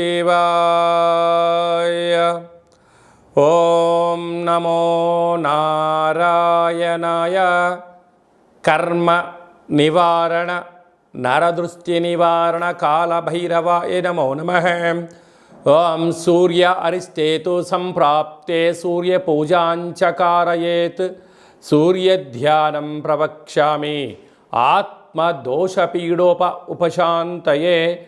శివాయ ఓం నమో నారాయణాయ కర్మ నివారణ నరదృష్టి నివారణ కాళభైరవాయ నమో నమ ఓం సూర్య అరిష్టేతు సంప్రాప్తే సూర్యపూజాంచకారయేత్ సూర్యధ్యానం ప్రవక్ష్యామి ఆత్మదోషపీడోప ఉపశాంతయే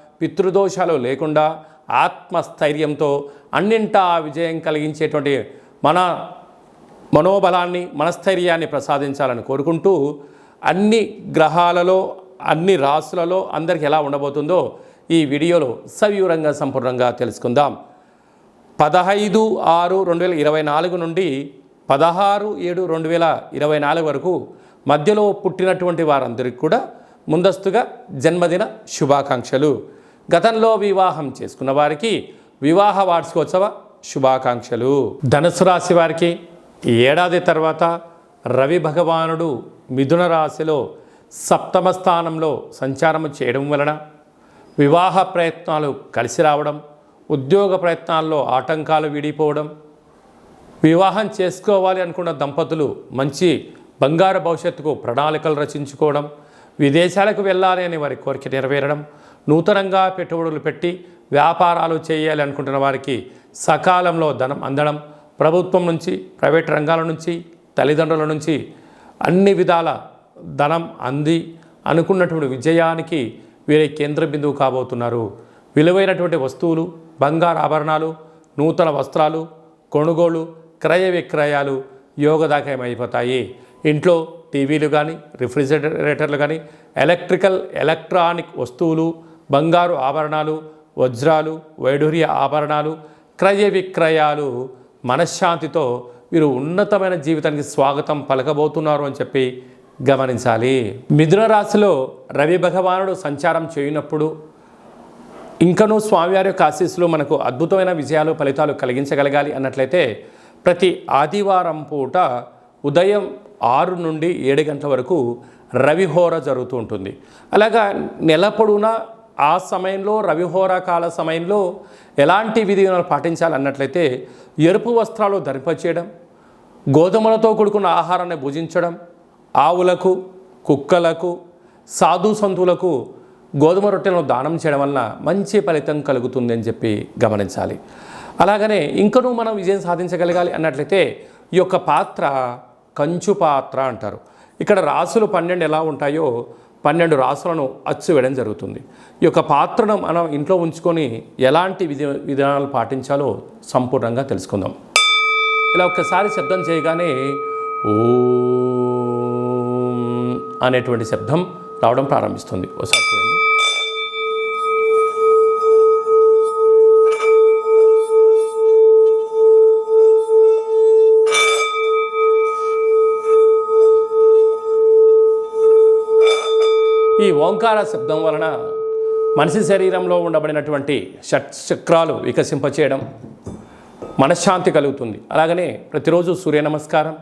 పితృదోషాలు లేకుండా ఆత్మస్థైర్యంతో అన్నింటా విజయం కలిగించేటువంటి మన మనోబలాన్ని మనస్థైర్యాన్ని ప్రసాదించాలని కోరుకుంటూ అన్ని గ్రహాలలో అన్ని రాసులలో అందరికి ఎలా ఉండబోతుందో ఈ వీడియోలో సవివరంగా సంపూర్ణంగా తెలుసుకుందాం. పదహైదు ఆరు రెండు వేల ఇరవై నాలుగు నుండి పదహారు ఏడు రెండు వేల ఇరవై నాలుగు వరకు మధ్యలో పుట్టినటువంటి వారందరికీ కూడా ముందస్తుగా జన్మదిన శుభాకాంక్షలు. గతంలో వివాహం చేసుకున్న వారికి వివాహ వార్షికోత్సవ శుభాకాంక్షలు. ధనుసు రాశి వారికి ఏడాది తర్వాత రవి భగవానుడు మిథున రాశిలో సప్తమ స్థానంలో సంచారం చేయడం వలన వివాహ ప్రయత్నాలు కలిసి రావడం ఉద్యోగ ప్రయత్నాల్లో ఆటంకాలు విడిపోవడం వివాహం చేసుకోవాలి అనుకున్న దంపతులు మంచి బంగారు భవిష్యత్తుకు ప్రణాళికలు రచించుకోవడం విదేశాలకు వెళ్ళాలి అనే వారి కోరిక నెరవేరడం నూతనంగా పెట్టుబడులు పెట్టి వ్యాపారాలు చేయాలి అనుకుంటున్న వారికి సకాలంలో ధనం అందడం ప్రభుత్వం నుంచి ప్రైవేట్ రంగాల నుంచి తల్లిదండ్రుల నుంచి అన్ని విధాల ధనం అంది అనుకున్నటువంటి విజయానికి వీరి కేంద్ర బిందువు కాబోతున్నారు. విలువైనటువంటి వస్తువులు బంగారు ఆభరణాలు నూతన వస్త్రాలు కొనుగోలు క్రయ విక్రయాలు యోగదాయకమైపోతాయి ఇంట్లో టీవీలు కానీ రిఫ్రిజిరేటర్లు కానీ ఎలక్ట్రికల్ ఎలక్ట్రానిక్ వస్తువులు బంగారు ఆభరణాలు వజ్రాలు వైఢూర్య ఆభరణాలు క్రయ విక్రయాలు మనశ్శాంతితో వీరు ఉన్నతమైన జీవితానికి స్వాగతం పలకబోతున్నారు అని చెప్పి గమనించాలి. మిథున రాశిలో రవి భగవానుడు సంచారం చేయనప్పుడు ఇంకనూ స్వామివారి యొక్క ఆశీస్సులు మనకు అద్భుతమైన విజయాలు ఫలితాలు కలిగించగలగాలి అన్నట్లయితే ప్రతి ఆదివారం పూట ఉదయం ఆరు నుండి ఏడు గంటల వరకు రవిహోర జరుగుతూ ఉంటుంది. అలాగా నెల పొడవునా ఆ సమయంలో రవిహోర కాల సమయంలో ఎలాంటి విధిలను పాటించాలి అన్నట్లయితే ఎరుపు వస్త్రాలు ధరింపచేయడం గోధుమలతో కూడుకున్న ఆహారాన్ని భుజించడం ఆవులకు కుక్కలకు సాధు సంతులకు గోధుమ రొట్టెలను దానం చేయడం వలన మంచి ఫలితం కలుగుతుందని చెప్పి గమనించాలి. అలాగనే ఇంకనూ మనం విజయం సాధించగలగాలి అన్నట్లయితే ఈ యొక్క పాత్ర కంచు పాత్ర అంటారు. ఇక్కడ రాసులు పన్నెండు ఎలా ఉంటాయో పన్నెండు రాసులను అచ్చు వేయడం జరుగుతుంది. ఈ యొక్క పాత్రను మనం ఇంట్లో ఉంచుకొని ఎలాంటి విధి విధానాలు పాటించాలో సంపూర్ణంగా తెలుసుకుందాం. ఇలా ఒక్కసారి శబ్దం చేయగానే ఓ అనేటువంటి శబ్దం రావడం ప్రారంభిస్తుంది. ఒకసారి ఓంకార శబ్దం వలన మనిషి శరీరంలో ఉండబడినటువంటి షట్ చక్రాలు వికసింపచేయడం మనశ్శాంతి కలుగుతుంది. అలాగనే ప్రతిరోజు సూర్య నమస్కారం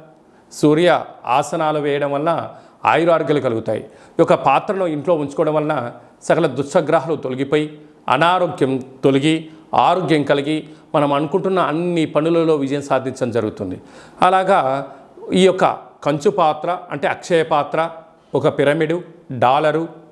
సూర్య ఆసనాలు వేయడం వలన ఆయురారోగ్యాలు కలుగుతాయి. ఈ యొక్క పాత్రను ఇంట్లో ఉంచుకోవడం వలన సకల దుశ్శగ్రహాలు తొలగిపోయి అనారోగ్యం తొలగి ఆరోగ్యం కలిగి మనం అనుకుంటున్న అన్ని పనులలో విజయం సాధించడం జరుగుతుంది. అలాగా ఈ యొక్క కంచు పాత్ర అంటే అక్షయ పాత్ర ఒక పిరమిడు డాలరు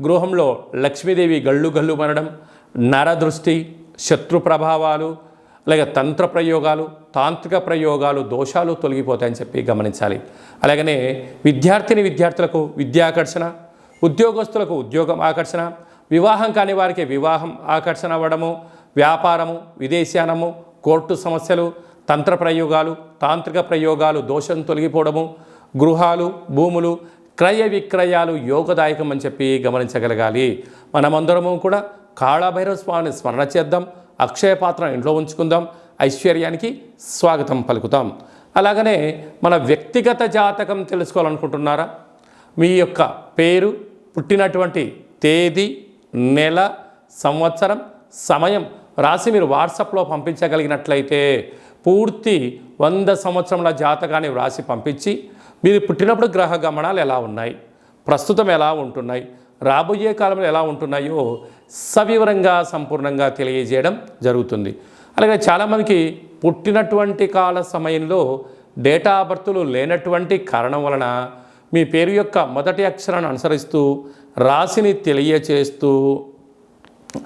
గృహంలో లక్ష్మీదేవి గళ్ళు గళ్ళు మనడం నరదృష్టి శత్రు ప్రభావాలు అలాగే తంత్ర ప్రయోగాలు తాంత్రిక ప్రయోగాలు దోషాలు తొలగిపోతాయని చెప్పి గమనించాలి. అలాగనే విద్యార్థిని విద్యార్థులకు విద్యాకర్షణ ఉద్యోగస్తులకు ఉద్యోగం ఆకర్షణ వివాహం కాని వారికి వివాహం ఆకర్షణ అవ్వడము వ్యాపారము విదేశానము కోర్టు సమస్యలు తంత్ర ప్రయోగాలు తాంత్రిక ప్రయోగాలు దోషం తొలగిపోవడము గృహాలు భూములు క్రయ విక్రయాలు యోగదాయకం అని చెప్పి గమనించగలగాలి. మనమందరము కూడా కాళభైరవ స్వామిని స్మరణ చేద్దాం. అక్షయ పాత్ర ఇంట్లో ఉంచుకుందాం. ఐశ్వర్యానికి స్వాగతం పలుకుతాం. అలాగనే మన వ్యక్తిగత జాతకం తెలుసుకోవాలనుకుంటున్నారా? మీ యొక్క పేరు పుట్టినటువంటి తేదీ నెల సంవత్సరం సమయం రాసి మీరు వాట్సాప్లో పంపించగలిగినట్లయితే పూర్తి వంద సంవత్సరముల జాతకాన్ని వ్రాసి పంపించి మీరు పుట్టినప్పుడు గ్రహ గమనాలు ఎలా ఉన్నాయి? ప్రస్తుతం ఎలా ఉంటున్నాయి? రాబోయే కాలంలో ఎలా ఉంటున్నాయో సవివరంగా సంపూర్ణంగా తెలియజేయడం జరుగుతుంది. అలాగే చాలామందికి పుట్టినటువంటి కాల సమయంలో డేటా ఆఫ్ బర్త్లు లేనటువంటి కారణం వలన మీ పేరు యొక్క మొదటి అక్షరాన్ని అనుసరిస్తూ రాశిని తెలియచేస్తూ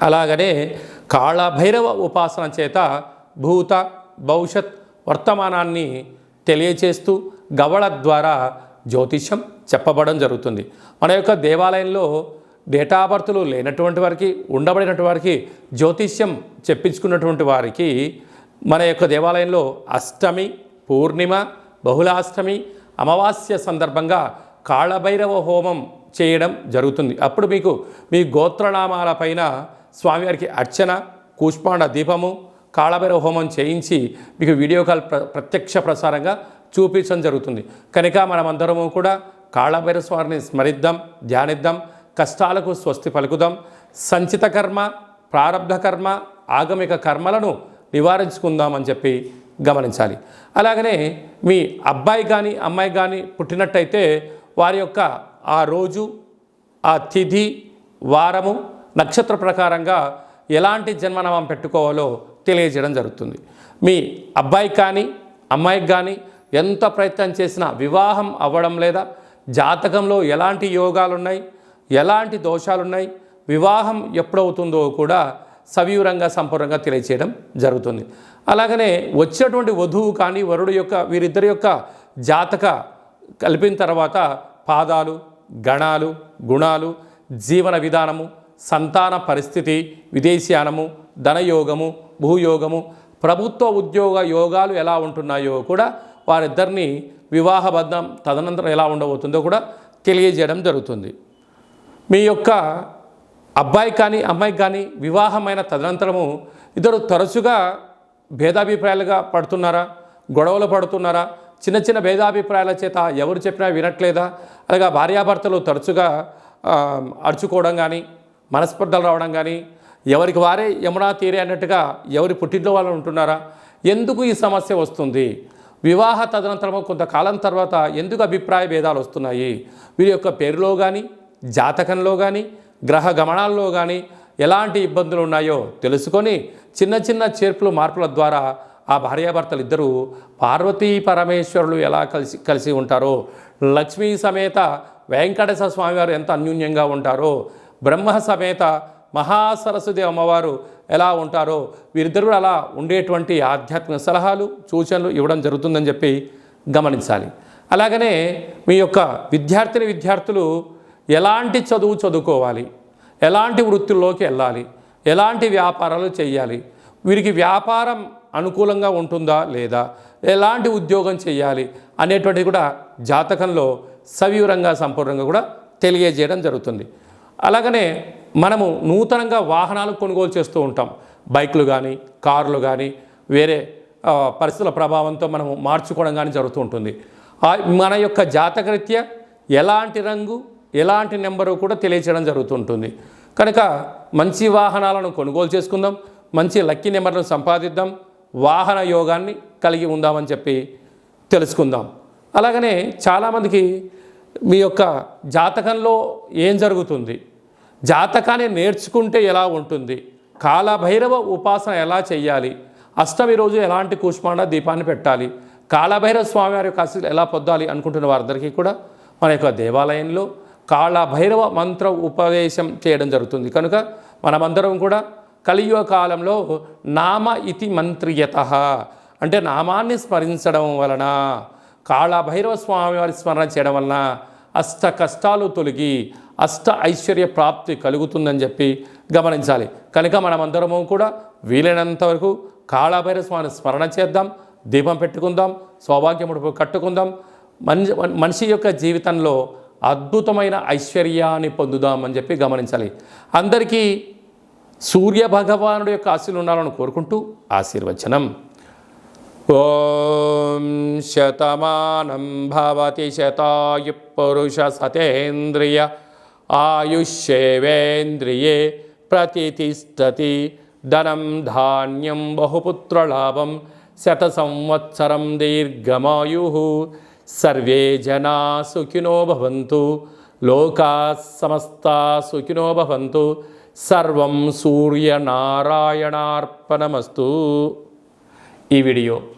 అలాగనే కాళభైరవ ఉపాసన చేత భూత భవిష్యత్ వర్తమానాన్ని తెలియచేస్తూ గవళ ద్వారా జ్యోతిష్యం చెప్పబడడం జరుగుతుంది. మన యొక్క దేవాలయంలో డేటా బర్త్లు లేనటువంటి వారికి ఉండబడినటువంటి వారికి జ్యోతిష్యం చెప్పించుకున్నటువంటి వారికి మన యొక్క దేవాలయంలో అష్టమి పూర్ణిమ బహుళాష్టమి అమావాస్య సందర్భంగా కాళభైరవ హోమం చేయడం జరుగుతుంది. అప్పుడు మీకు మీ గోత్రనామాల పైన స్వామివారికి అర్చన కూష్పాండ దీపము కాళభైరవ హోమం చేయించి మీకు వీడియో కాల్ ప్ర ప్రత్యక్ష ప్రసారంగా చూపించడం జరుగుతుంది. కనుక మనమందరము కూడా కాళభైరవ స్వామిని స్మరిద్దాం ధ్యానిద్దాం కష్టాలకు స్వస్తి పలుకుదాం. సంచిత కర్మ ప్రారంభ కర్మ ఆగమిక కర్మలను నివారించుకుందామని చెప్పి గమనించాలి. అలాగనే మీ అబ్బాయి కానీ అమ్మాయి కానీ పుట్టినట్టయితే వారి యొక్క ఆ రోజు ఆ తిథి వారము నక్షత్ర ప్రకారంగా ఎలాంటి జన్మనామం పెట్టుకోవాలో తెలియజేయడం జరుగుతుంది. మీ అబ్బాయికి కానీ అమ్మాయికి కానీ ఎంత ప్రయత్నం చేసినా వివాహం అవ్వడం లేదా జాతకంలో ఎలాంటి యోగాలున్నాయి ఎలాంటి దోషాలున్నాయి వివాహం ఎప్పుడవుతుందో కూడా సవివరంగా సంపూర్ణంగా తెలియచేయడం జరుగుతుంది. అలాగనే వచ్చినటువంటి వధువు కానీ వరుడు యొక్క వీరిద్దరి యొక్క జాతక కలిపిన తర్వాత పాదాలు గణాలు గుణాలు జీవన విధానము సంతాన పరిస్థితి విదేశీయానము ధనయోగము భూయోగము ప్రభుత్వ ఉద్యోగ యోగాలు ఎలా ఉంటున్నాయో కూడా వారిద్దరిని వివాహబద్ధం తదనంతరం ఎలా ఉండబోతుందో కూడా తెలియజేయడం జరుగుతుంది. మీ యొక్క అబ్బాయి కానీ అమ్మాయికి కానీ వివాహమైన తదనంతరము ఇద్దరు తరచుగా భేదాభిప్రాయాలుగా పడుతున్నారా? గొడవలు పడుతున్నారా? చిన్న చిన్న భేదాభిప్రాయాల చేత ఎవరు చెప్పినా వినట్లేదా? అలాగా భార్యాభర్తలు తరచుగా అడుచుకోవడం అరుచుకోవడం కానీ మనస్పర్ధలు రావడం కానీ ఎవరికి వారే యమునా తీరే అన్నట్టుగా ఎవరి పుట్టింట్లో వాళ్ళు ఉంటున్నారా? ఎందుకు ఈ సమస్య వస్తుంది? వివాహ తదనంతరము కొంతకాలం తర్వాత ఎందుకు అభిప్రాయ భేదాలు వస్తున్నాయి? వీరి యొక్క పేరులో కానీ జాతకంలో కానీ గ్రహ గమనాల్లో కానీ ఎలాంటి ఇబ్బందులు ఉన్నాయో తెలుసుకొని చిన్న చిన్న చేర్పులు మార్పుల ద్వారా ఆ భార్యాభర్తలు ఇద్దరూ పార్వతీ పరమేశ్వరులు ఎలా కలిసి కలిసి ఉంటారో లక్ష్మీ సమేత వెంకటేశ్వర స్వామివారు ఎంత అన్యూన్యంగా ఉంటారో బ్రహ్మ సమేత మహాసరస్వతి అమ్మవారు ఎలా ఉంటారో వీరిద్దరూ కూడా అలా ఉండేటువంటి ఆధ్యాత్మిక సలహాలు సూచనలు ఇవ్వడం జరుగుతుందని చెప్పి గమనించాలి. అలాగనే మీ యొక్క విద్యార్థిని విద్యార్థులు ఎలాంటి చదువు చదువుకోవాలి? ఎలాంటి వృత్తుల్లోకి వెళ్ళాలి? ఎలాంటి వ్యాపారాలు చేయాలి? వీరికి వ్యాపారం అనుకూలంగా ఉంటుందా లేదా? ఎలాంటి ఉద్యోగం చేయాలి? అనేటువంటిది కూడా జాతకంలో సవివరంగా సంపూర్ణంగా కూడా తెలియజేయడం జరుగుతుంది. అలాగనే మనము నూతనంగా వాహనాలు కొనుగోలు చేస్తూ ఉంటాం. బైకులు కానీ కార్లు కానీ వేరే పరిస్థితుల ప్రభావంతో మనము మార్చుకోవడం కానీ జరుగుతూ ఉంటుంది. ఆ, మన యొక్క జాతకరీత్యా ఎలాంటి రంగు ఎలాంటి నెంబరు కూడా తెలియచేయడం జరుగుతుంటుంది కనుక మంచి వాహనాలను కొనుగోలు చేసుకుందాం మంచి లక్కీ నెంబర్లను సంపాదిద్దాం వాహన యోగాన్ని కలిగి ఉందామని చెప్పి తెలుసుకుందాం. అలాగనే చాలామందికి మీ యొక్క జాతకంలో ఏం జరుగుతుంది? జాతకాన్ని నేర్చుకుంటే ఎలా ఉంటుంది? కాలభైరవ ఉపాసన ఎలా చేయాలి అష్టమి రోజు ఎలాంటి కూష్మాండ దీపాన్ని పెట్టాలి? కాళభైరవ స్వామివారి యొక్క ఆశీస్సులు ఎలా పొందాలి అనుకుంటున్న వారందరికీ కూడా మన యొక్క దేవాలయంలో కాళభైరవ మంత్ర ఉపదేశం చేయడం జరుగుతుంది. కనుక మనమందరం కూడా కలియుగ కాలంలో నామ ఇతి మంత్రియత. అంటే నామాన్ని స్మరించడం వలన కాళభైరవ స్వామివారి స్మరణ చేయడం వలన అష్ట కష్టాలు తొలగి అష్ట ఐశ్వర్య ప్రాప్తి కలుగుతుందని చెప్పి గమనించాలి. కనుక మనమందరము కూడా వీలైనంత వరకు కాళభైరవ స్వామిని స్మరణ చేద్దాం దీపం పెట్టుకుందాం సౌభాగ్యముడు కట్టుకుందాం. మనిషి మనిషి యొక్క జీవితంలో అద్భుతమైన ఐశ్వర్యాన్ని పొందుదామని చెప్పి గమనించాలి. అందరికీ సూర్య భగవానుడు యొక్క ఆశీలు ఉండాలని కోరుకుంటూ ఆశీర్వచనం. ఓం శతమానం భవతి శతాయు పురుష సతేంద్రియ ఆయుష్యేవేంద్రియే ప్రతిష్టతి ధనం ధాన్యం బహుపుత్రలాభం శత సంవత్సరం దీర్ఘమాయు సర్వే జనా సుఖినో భవంతు లోకా సమస్తా సుఖినో భవంతు సర్వం సూర్యనారాయణార్పణమస్తు ఈ వీడియో